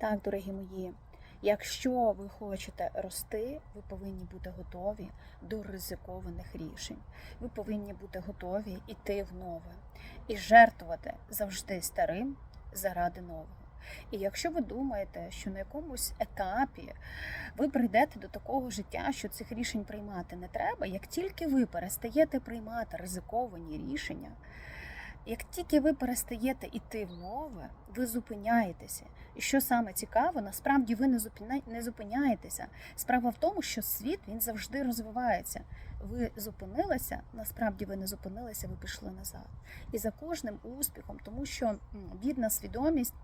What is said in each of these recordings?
Так, дорогі мої, якщо ви хочете рости, ви повинні бути готові до ризикованих рішень. Ви повинні бути готові йти в нове і жертвувати завжди старим заради нового. І якщо ви думаєте, що на якомусь етапі ви прийдете до такого життя, що цих рішень приймати не треба, як тільки ви перестаєте приймати ризиковані рішення, як тільки ви перестаєте йти в нове, ви зупиняєтеся. І що саме цікаво, насправді ви не зупиня... не зупиняєтеся. Справа в тому, що світ він завжди розвивається. Ви зупинилися, насправді ви не зупинилися, ви пішли назад. І за кожним успіхом, тому що бідна свідомість.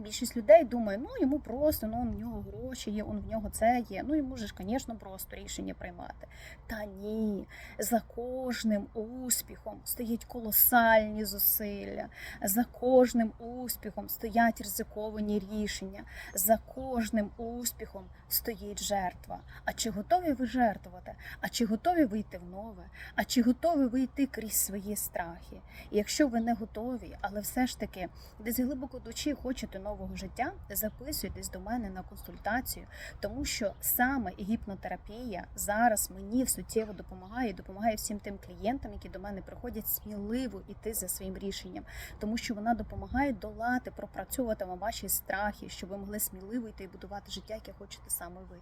Більшість людей думає, ну йому просто, ну в нього гроші є, он в нього це є. Ну йому ж, звісно, просто рішення приймати. Та ні, за кожним успіхом стоять колосальні зусилля, за кожним успіхом стоять ризиковані рішення, за кожним успіхом стоїть жертва. А чи готові ви жертвувати? А чи готові ви йти в нове? А чи готові ви йти крізь свої страхи? І якщо ви не готові, але все ж таки десь глибоко душі хочете нового життя, записуйтесь до мене на консультацію, тому що саме гіпнотерапія зараз мені суттєво допомагає допомагає всім тим клієнтам, які до мене приходять сміливо іти за своїм рішенням, тому що вона допомагає долати, пропрацьовувати вам ваші страхи, щоб ви могли сміливо йти і будувати життя, яке хочете саме ви.